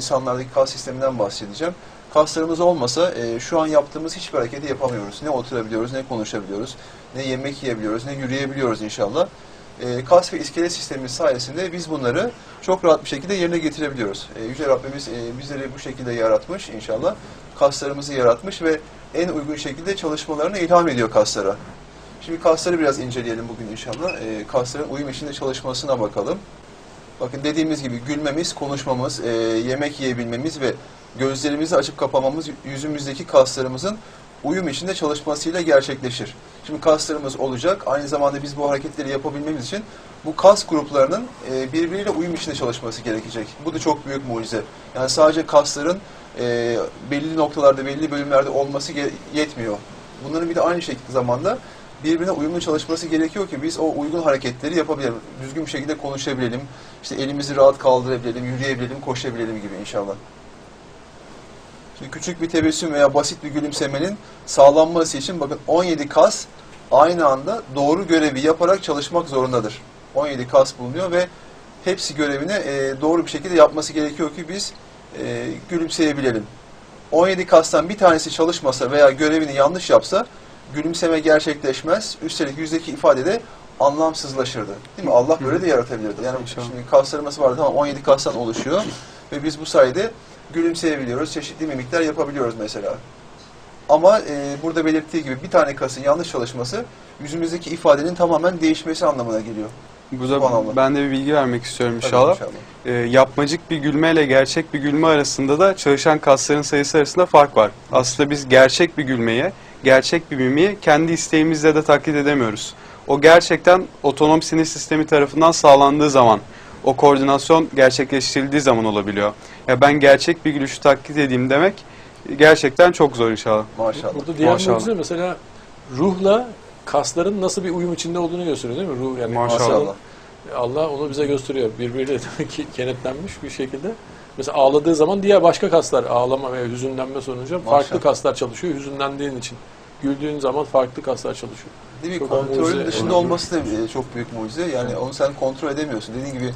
insanlardaki kas sisteminden bahsedeceğim. Kaslarımız olmasa e, şu an yaptığımız hiçbir hareketi yapamıyoruz. Ne oturabiliyoruz, ne konuşabiliyoryüz, ne yemek yiyebiliyoruz, ne yürüyebiliyoruz inşallah. E, kas ve iskelet sistemimiz sayesinde biz bunları çok rahat bir şekilde yerine getirebiliyoruz. E, Yüce Rabbimiz e, bizleri bu şekilde yaratmış inşallah. Kaslarımızı yaratmış ve en uygun şekilde çalışmalarını ilham ediyor kaslara. Şimdi kasları biraz inceleyelim bugün inşallah. E, kasların uyum içinde çalışmasına bakalım. Bakın dediğimiz gibi gülmemiz, konuşmamız, e, yemek yiyebilmemiz ve gözlerimizi açıp kapamamız yüzümüzdeki kaslarımızın uyum içinde çalışmasıyla gerçekleşir. Şimdi kaslarımız olacak. Aynı zamanda biz bu hareketleri yapabilmemiz için bu kas gruplarının e, birbiriyle uyum içinde çalışması gerekecek. Bu da çok büyük mucize. Yani sadece kasların e, belli noktalarda, belli bölümlerde olması yetmiyor. Bunların bir de aynı şekilde zamanda birbirine uyumlu çalışması gerekiyor ki biz o uygun hareketleri yapabilelim. Düzgün bir şekilde konuşabilelim. İşte elimizi rahat kaldırabilelim, yürüyebilelim, koşabilelim gibi inşallah. Şimdi küçük bir tebessüm veya basit bir gülümsemenin sağlanması için bakın 17 kas aynı anda doğru görevi yaparak çalışmak zorundadır. 17 kas bulunuyor ve hepsi görevini e, doğru bir şekilde yapması gerekiyor ki biz e, gülümseyebilelim. 17 kastan bir tanesi çalışmasa veya görevini yanlış yapsa gülümseme gerçekleşmez. Üstelik yüzdeki ifade de anlamsızlaşırdı. Değil mi? Allah böyle de yaratabilirdi. Yani İnşallah. şimdi kaslarımız var tamam 17 kastan oluşuyor ve biz bu sayede gülümseyebiliyoruz. Çeşitli mimikler yapabiliyoruz mesela. Ama e, burada belirttiği gibi bir tane kasın yanlış çalışması yüzümüzdeki ifadenin tamamen değişmesi anlamına geliyor. Burada Subhanallah. ben de bir bilgi vermek istiyorum inşallah. inşallah. Ee, yapmacık bir gülmeyle gerçek bir gülme arasında da çalışan kasların sayısı arasında fark var. Aslında biz gerçek bir gülmeyi, gerçek bir mimiği kendi isteğimizle de taklit edemiyoruz. O gerçekten otonom sinir sistemi tarafından sağlandığı zaman, o koordinasyon gerçekleştirildiği zaman olabiliyor. Ya ben gerçek bir gülüşü taklit edeyim demek gerçekten çok zor inşallah. Maşallah. Burada diğer Maşallah. mucize mesela ruhla kasların nasıl bir uyum içinde olduğunu gösteriyor değil mi? Ruh yani Maşallah. Allah onu bize gösteriyor. Birbiriyle demek ki kenetlenmiş bir şekilde. Mesela ağladığı zaman diğer başka kaslar ağlama veya hüzünlenme sonucu farklı Maşallah. kaslar çalışıyor hüzünlendiğin için. Güldüğün zaman farklı kaslar çalışıyor. Değil mi? Çok Kontrolün mucize. dışında Evet. olması da e, çok büyük mucize. Yani onu sen kontrol edemiyorsun. Dediğin gibi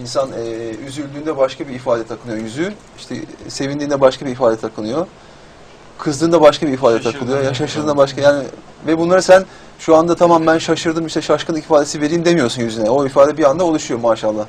insan e, üzüldüğünde başka bir ifade takınıyor yüzü. İşte sevindiğinde başka bir ifade takınıyor. Kızdığında başka bir ifade takılıyor. Ya şaşırdığında başka yani ve bunları sen şu anda tamam ben şaşırdım işte şaşkınlık ifadesi vereyim demiyorsun yüzüne. O ifade bir anda oluşuyor maşallah.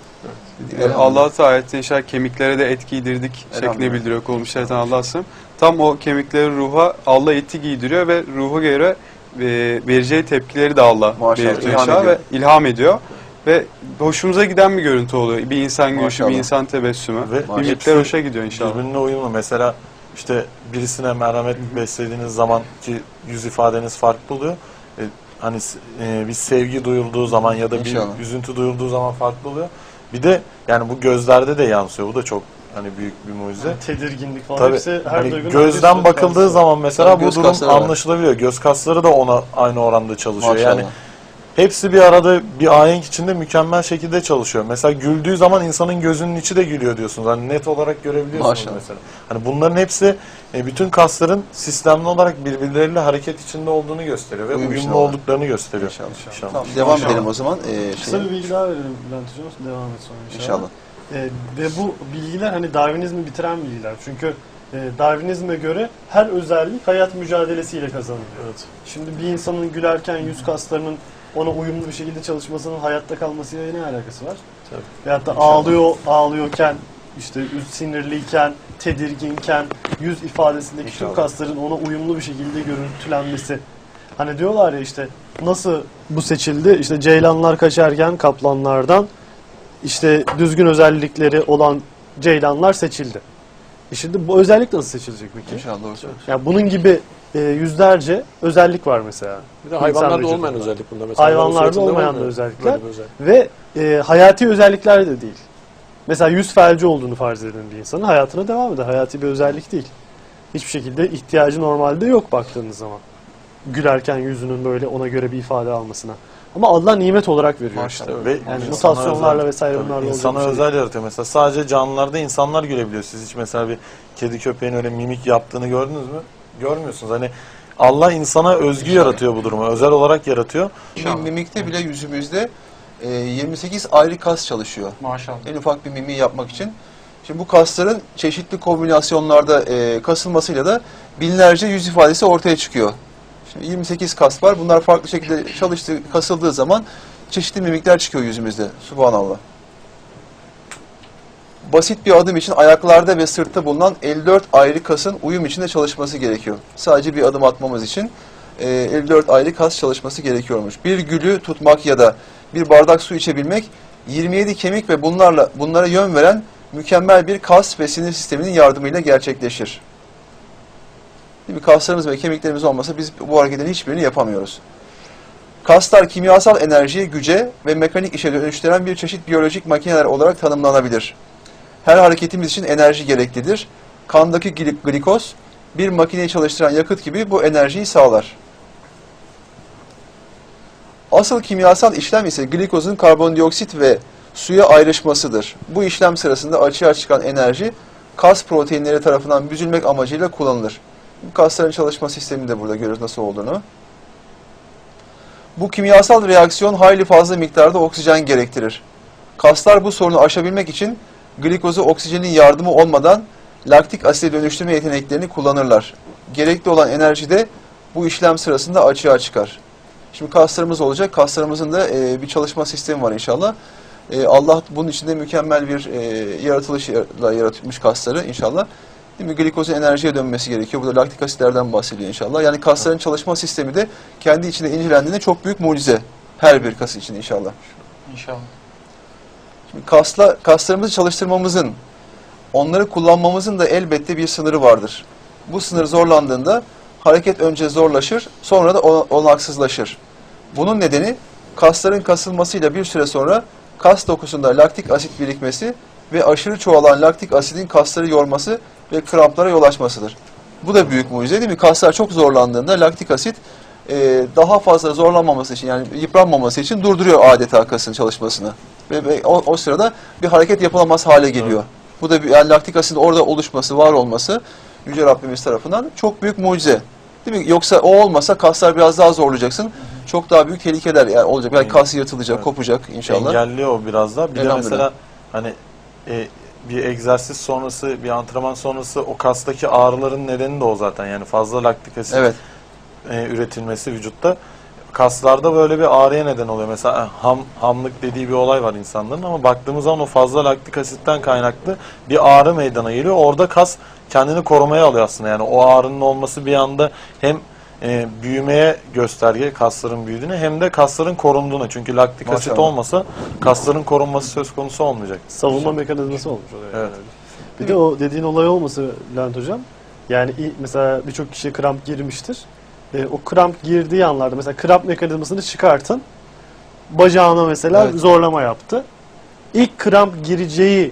Yani Allah Teala inşallah kemiklere de et giydirdik şeklinde bildiriyor kulmuş şeytan Allah'sın. Tam o kemikleri ruha Allah eti giydiriyor ve ruha göre e, vereceği tepkileri de Allah Maşallah, belirtiyor ilham inşallah ediyor. ve ilham ediyor. Ve hoşumuza giden bir görüntü oluyor. Bir insan gülüşü, Maşallah. bir insan tebessümü. Ve Mimikler hepsi hoşa gidiyor inşallah. Birbirine uyumlu. Mesela işte birisine merhamet beslediğiniz zaman ki yüz ifadeniz farklı oluyor. E, hani s- e, bir sevgi duyulduğu zaman ya da İnşallah. bir üzüntü duyulduğu zaman farklı oluyor. Bir de yani bu gözlerde de yansıyor. Bu da çok hani büyük bir mucize. tedirginlik falan Tabii hepsi her hani duygunun gözden bakıldığı zaman mesela Tabii bu durum var. anlaşılabiliyor. Göz kasları da ona aynı oranda çalışıyor. Maşallah. Yani hepsi bir arada bir ahenk içinde mükemmel şekilde çalışıyor. Mesela güldüğü zaman insanın gözünün içi de gülüyor diyorsunuz. Hani net olarak görebiliyorsunuz Maşallah. mesela. Hani bunların hepsi e, bütün kasların sistemli olarak birbirleriyle hareket içinde olduğunu gösteriyor ve Uyum uyumlu olduklarını gösteriyor. İnşallah. İnşallah. Tamam, devam Maşallah. edelim o zaman. Ee, Kısa şey, bir bilgi daha verelim Bülent Hocam. Devam et sonra inşallah. inşallah. Ee, ve bu bilgiler hani Darwinizmi bitiren bilgiler. Çünkü e, Darwinizme göre her özellik hayat mücadelesiyle kazanılıyor. Evet. Şimdi bir insanın gülerken yüz kaslarının ona uyumlu bir şekilde çalışmasının hayatta kalmasıyla ne alakası var? Tabii. Veyahut da ağlıyor, ağlıyorken, işte sinirliyken, tedirginken yüz ifadesindeki tüm İnşallah. kasların ona uyumlu bir şekilde görüntülenmesi. Hani diyorlar ya işte nasıl bu seçildi? İşte ceylanlar kaçarken kaplanlardan işte düzgün özellikleri olan ceylanlar seçildi. E şimdi bu özellik nasıl seçilecek peki? İnşallah söylüyorsun. Yani bunun gibi e, yüzlerce özellik var mesela. Bir de hayvanlarda olmayan özellik bunda. Mesela Hayvanlarda olmayan da özellikler. özellik. Ve e, hayati özellikler de değil. Mesela yüz felci olduğunu farz edin bir insanın hayatına devam eder. Hayati bir özellik değil. Hiçbir şekilde ihtiyacı normalde yok baktığınız zaman. Gülerken yüzünün böyle ona göre bir ifade almasına. Ama Allah nimet olarak veriyor Maşallah. işte. Ve Yani insana mutasyonlarla özel- vesaire bunlarla olacak insana şey özel yaratıyor. Mesela sadece canlılarda insanlar gülebiliyor. Siz hiç mesela bir kedi köpeğin öyle mimik yaptığını gördünüz mü? Görmüyorsunuz. Hani Allah insana özgü yaratıyor bu durumu. Özel olarak yaratıyor. Mim- Mimikte bile yüzümüzde e, 28 ayrı kas çalışıyor. Maşallah. En ufak bir mimiği yapmak için. Şimdi bu kasların çeşitli kombinasyonlarda e, kasılmasıyla da binlerce yüz ifadesi ortaya çıkıyor. Şimdi 28 kas var. Bunlar farklı şekilde çalıştığı, kasıldığı zaman çeşitli mimikler çıkıyor yüzümüzde. Subhanallah. Basit bir adım için ayaklarda ve sırtta bulunan 54 ayrı kasın uyum içinde çalışması gerekiyor. Sadece bir adım atmamız için e, 54 ayrı kas çalışması gerekiyormuş. Bir gülü tutmak ya da bir bardak su içebilmek 27 kemik ve bunlarla bunlara yön veren mükemmel bir kas ve sinir sisteminin yardımıyla gerçekleşir. Değil? Kaslarımız ve kemiklerimiz olmasa biz bu hareketlerin hiçbirini yapamıyoruz. Kaslar kimyasal enerjiyi güce ve mekanik işe dönüştüren bir çeşit biyolojik makineler olarak tanımlanabilir. Her hareketimiz için enerji gereklidir. Kandaki gli- glikoz bir makineyi çalıştıran yakıt gibi bu enerjiyi sağlar. Asıl kimyasal işlem ise glikozun karbondioksit ve suya ayrışmasıdır. Bu işlem sırasında açığa çıkan enerji kas proteinleri tarafından büzülmek amacıyla kullanılır. Kasların çalışma sistemini de burada görüyoruz nasıl olduğunu. Bu kimyasal reaksiyon hayli fazla miktarda oksijen gerektirir. Kaslar bu sorunu aşabilmek için glikozu oksijenin yardımı olmadan laktik asite dönüştürme yeteneklerini kullanırlar. Gerekli olan enerji de bu işlem sırasında açığa çıkar. Şimdi kaslarımız olacak. Kaslarımızın da e, bir çalışma sistemi var inşallah. E, Allah bunun içinde mükemmel bir e, yaratılışla yaratmış kasları inşallah. Değil mi? Glikozun enerjiye dönmesi gerekiyor. Burada laktik asitlerden bahsediyor inşallah. Yani kasların çalışma sistemi de kendi içinde incelendiğinde çok büyük mucize. Her bir kas için inşallah. İnşallah. Şimdi kasla, kaslarımızı çalıştırmamızın, onları kullanmamızın da elbette bir sınırı vardır. Bu sınır zorlandığında hareket önce zorlaşır, sonra da ol- olanaksızlaşır. Bunun nedeni kasların kasılmasıyla bir süre sonra kas dokusunda laktik asit birikmesi ve aşırı çoğalan laktik asidin kasları yorması ve kramplara yol açmasıdır. Bu da büyük mucize değil mi? Kaslar çok zorlandığında laktik asit e, daha fazla zorlanmaması için yani yıpranmaması için durduruyor adeta kasın çalışmasını. Ve, ve o, o sırada bir hareket yapılamaz hale geliyor. Bu da bir, yani laktik asidin orada oluşması, var olması Yüce Rabbimiz tarafından çok büyük mucize. Değil mi? Yoksa o olmasa kaslar biraz daha zorlayacaksın. Çok daha büyük tehlikeler yani olacak. Belki kas yırtılacak, Evet. kopacak inşallah. Engelliyor o biraz da. Bir de mesela hani e, bir egzersiz sonrası, bir antrenman sonrası o kastaki ağrıların nedeni de o zaten. Yani fazla laktik asit Evet. e, üretilmesi vücutta. Kaslarda böyle bir ağrıya neden oluyor. Mesela e, ham, hamlık dediği bir olay var insanların ama baktığımız zaman o fazla laktik asitten kaynaklı bir ağrı meydana geliyor. Orada kas kendini korumaya alıyor aslında. Yani o ağrının olması bir anda hem e, büyümeye gösterge kasların büyüdüğünü hem de kasların korunduğunu. Çünkü laktik asit Maşallah. olmasa kasların korunması söz konusu olmayacak. Savunma mekanizması olmuş oluyor. Evet. yani. Bir de o dediğin olay olması Bülent Hocam. Yani mesela birçok kişiye kramp girmiştir. E, o kramp girdiği anlarda mesela kramp mekanizmasını çıkartın. Bacağına mesela Evet. zorlama yaptı. İlk kramp gireceği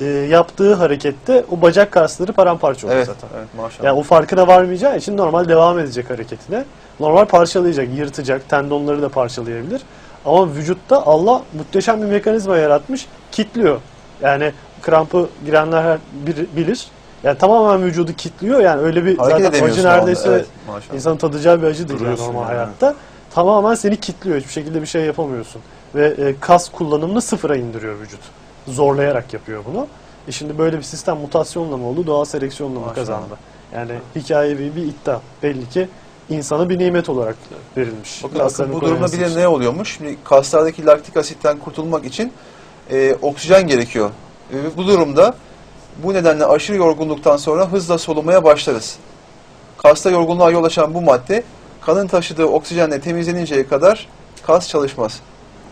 e, yaptığı harekette o bacak kasları paramparça oluyor Evet. zaten. Evet maşallah. Yani o farkına varmayacağı için normal devam edecek hareketine. Normal parçalayacak, yırtacak, tendonları da parçalayabilir. Ama vücutta Allah muhteşem bir mekanizma yaratmış, kitliyor. Yani krampı girenler her biri bilir. Yani tamamen vücudu kitliyor. Yani öyle bir Hareket zaten edemiyorsun acı o anda. neredeyse Evet, maşallah. insanın tadacağı bir acı değil yani Duruyorsun normal yani. hayatta. Tamamen seni kitliyor. Hiçbir şekilde bir şey yapamıyorsun. Ve e, kas kullanımını sıfıra indiriyor vücut. Zorlayarak yapıyor bunu. E şimdi böyle bir sistem mutasyonla mı oldu, doğal seleksiyonla mı kazandı? Yani hikayevi bir iddia. Belli ki insana bir nimet olarak verilmiş. Bakın, bakın bu durumda bir de ne oluyormuş? Şimdi kaslardaki laktik asitten kurtulmak için e, oksijen gerekiyor. Ve bu durumda bu nedenle aşırı yorgunluktan sonra hızla solumaya başlarız. Kasta yorgunluğa yol açan bu madde kanın taşıdığı oksijenle temizleninceye kadar kas çalışmaz.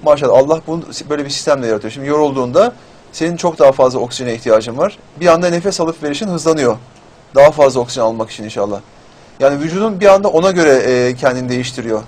Maşallah Allah bunu böyle bir sistemle yaratıyor. Şimdi yorulduğunda senin çok daha fazla oksijene ihtiyacın var. Bir anda nefes alıp verişin hızlanıyor. Daha fazla oksijen almak için inşallah. Yani vücudun bir anda ona göre e, kendini değiştiriyor.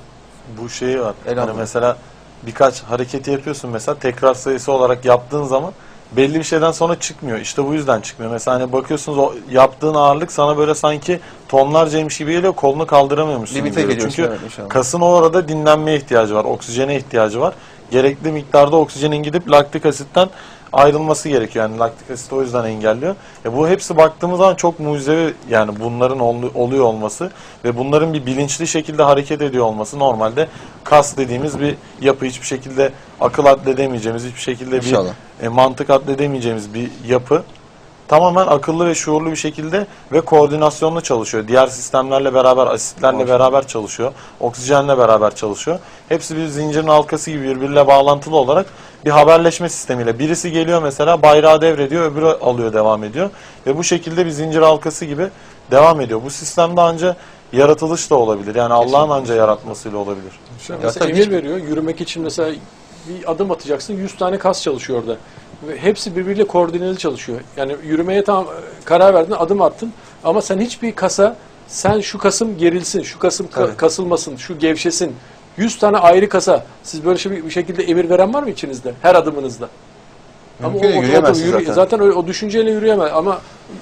Bu şeyi var. Yani mesela birkaç hareketi yapıyorsun mesela tekrar sayısı olarak yaptığın zaman belli bir şeyden sonra çıkmıyor. İşte bu yüzden çıkmıyor. Mesela hani bakıyorsunuz o yaptığın ağırlık sana böyle sanki tonlarcaymış gibi geliyor. Kolunu kaldıramıyormuşsun gibi Limite geliyor. geliyorsun Çünkü evet, inşallah. kasın o arada dinlenmeye ihtiyacı var. Oksijene ihtiyacı var. Gerekli miktarda oksijenin gidip laktik asitten ayrılması gerekiyor. Yani laktik asit o yüzden engelliyor. E bu hepsi baktığımız zaman çok mucizevi yani bunların ol- oluyor olması ve bunların bir bilinçli şekilde hareket ediyor olması normalde kas dediğimiz bir yapı hiçbir şekilde akıl atledemeyeceğimiz hiçbir şekilde bir İnşallah. e, mantık atledemeyeceğimiz bir yapı tamamen akıllı ve şuurlu bir şekilde ve koordinasyonlu çalışıyor. Diğer sistemlerle beraber, asitlerle Maşallah. beraber çalışıyor. Oksijenle beraber çalışıyor. Hepsi bir zincirin halkası gibi birbiriyle bağlantılı olarak bir haberleşme sistemiyle. Birisi geliyor mesela bayrağı devrediyor, öbürü alıyor, devam ediyor. Ve bu şekilde bir zincir halkası gibi devam ediyor. Bu sistemde anca yaratılış da olabilir. Yani Allah'ın anca yaratmasıyla olabilir. Mesela emir veriyor. Yürümek için mesela bir adım atacaksın. 100 tane kas çalışıyor orada. Ve hepsi birbiriyle koordineli çalışıyor. Yani yürümeye tam karar verdin, adım attın. Ama sen hiçbir kasa sen şu kasım gerilsin, şu kasım ka- Tabii. kasılmasın, şu gevşesin. 100 tane ayrı kasa. Siz böyle şey bir şekilde emir veren var mı içinizde? Her adımınızda. Mümkün değil, otomatik yürüyemezsin yürü- zaten. zaten öyle, o düşünceyle yürüyemez ama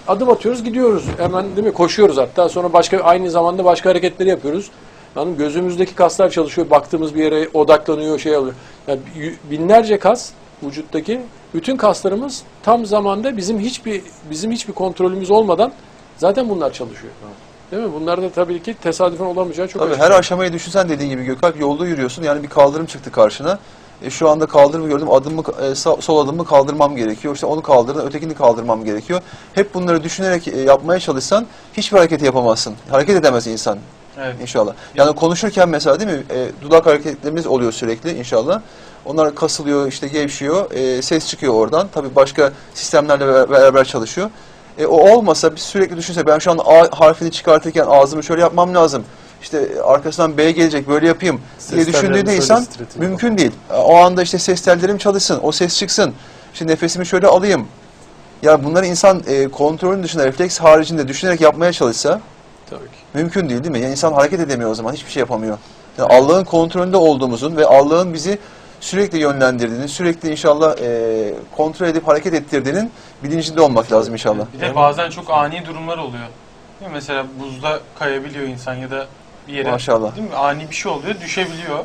adım atıyoruz gidiyoruz hemen değil mi koşuyoruz hatta sonra başka aynı zamanda başka hareketleri yapıyoruz. Yani gözümüzdeki kaslar çalışıyor baktığımız bir yere odaklanıyor şey alıyor. Yani y- binlerce kas vücuttaki bütün kaslarımız tam zamanda bizim hiçbir bizim hiçbir kontrolümüz olmadan zaten bunlar çalışıyor. Değil mi? Bunlar da tabii ki tesadüfen olamayacağı çok Tabii açık. her aşamayı düşünsen dediğin gibi Gökalp yolda yürüyorsun. Yani bir kaldırım çıktı karşına. E, şu anda kaldırımı gördüm. Adımı, e, sağ- sol adımımı kaldırmam gerekiyor. İşte onu kaldırdım, ötekini kaldırmam gerekiyor. Hep bunları düşünerek e, yapmaya çalışsan hiçbir hareketi yapamazsın. Hareket edemez insan Evet. inşallah. Yani konuşurken mesela değil mi? E, dudak hareketlerimiz oluyor sürekli inşallah. Onlar kasılıyor, işte gevşiyor, e, ses çıkıyor oradan. Tabii başka sistemlerle beraber- çalışıyor. E, o olmasa biz sürekli düşünsek ben şu an A harfini çıkartırken ağzımı şöyle yapmam lazım. İşte arkasından B gelecek böyle yapayım diye düşündüğünde insan mümkün değil. E, O anda işte ses tellerim çalışsın, o ses çıksın. İşte nefesimi şöyle alayım. Ya bunları insan e, kontrolün dışında refleks haricinde düşünerek yapmaya çalışsa Tabii ki. Mümkün değil değil mi? Yani insan hareket edemiyor o zaman, hiçbir şey yapamıyor. Yani Allah'ın kontrolünde olduğumuzun ve Allah'ın bizi sürekli yönlendirdiğini, sürekli inşallah e, kontrol edip hareket ettirdiğinin bilincinde olmak lazım inşallah. Bir de bazen çok ani durumlar oluyor. Değil mi? Mesela buzda kayabiliyor insan ya da bir yere Maşallah. değil mi? Ani bir şey oluyor, düşebiliyor.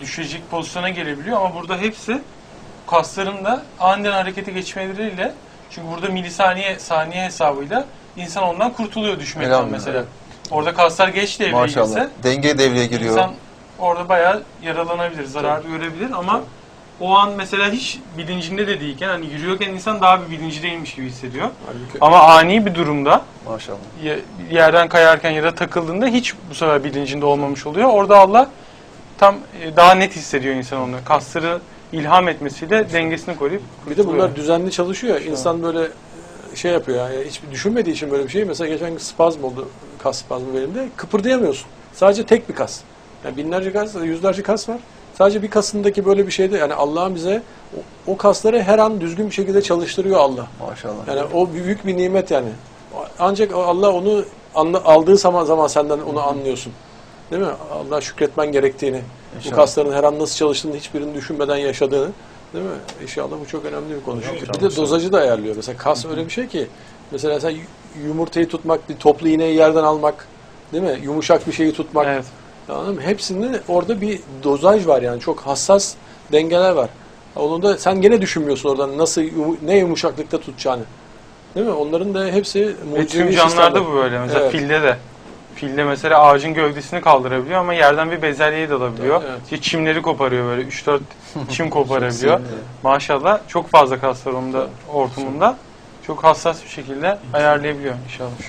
Düşecek pozisyona gelebiliyor ama burada hepsi kasların da aniden harekete geçmeleriyle çünkü burada milisaniye saniye hesabıyla insan ondan kurtuluyor düşmekten Elhamdülillah. mesela. Orada kaslar geç devreye Maşallah. girse Denge devreye giriyor. insan orada bayağı yaralanabilir, zarar görebilir ama o an mesela hiç bilincinde de değilken hani yürüyorken insan daha bir bilincindeymiş gibi hissediyor. Halbuki Ama ani bir durumda Maşallah. ye- yerden kayarken ya da takıldığında hiç bu sefer bilincinde olmamış oluyor. Orada Allah tam e, daha net hissediyor insan onu. Kasları ilham etmesiyle dengesini koruyup Bir de bunlar düzenli çalışıyor. İnsan böyle e, şey yapıyor yani hiç düşünmediği için böyle bir şey. Mesela geçen gün spazm oldu. Kas spazmı benim Kıpırdayamıyorsun. Sadece tek bir kas. Yani binlerce kas, yüzlerce kas var. Sadece bir kasındaki böyle bir şeyde yani Allah'ın bize o, o kasları her an düzgün bir şekilde çalıştırıyor Allah. Maşallah. Yani o büyük bir nimet yani. Ancak Allah onu anla- aldığı zaman zaman senden onu anlıyorsun. Değil mi? Allah şükretmen gerektiğini, bu İnşallah. kasların her an nasıl çalıştığını hiçbirini düşünmeden yaşadığını. Değil mi? İnşallah bu çok önemli bir konu. Bir de dozajı da ayarlıyor. Mesela kas öyle bir şey ki mesela sen yumurtayı tutmak, bir toplu iğneyi yerden almak, değil mi? Yumuşak bir şeyi tutmak. evet. Anladın mı? Hepsinde orada bir dozaj var yani. Çok hassas dengeler var. Onu da sen gene düşünmüyorsun oradan nasıl ne yumuşaklıkta tutacağını. Değil mi? Onların da hepsi mucizevi tüm canlılarda sistemler. bu böyle. Mesela Evet. filde de. Filde mesela ağacın gövdesini kaldırabiliyor ama yerden bir bezelyeyi de alabiliyor. Evet. İşte çimleri koparıyor böyle 3-4 çim koparabiliyor. Maşallah çok fazla kas var onun da ortamında. Çok hassas bir şekilde ayarlayabiliyor inşallah.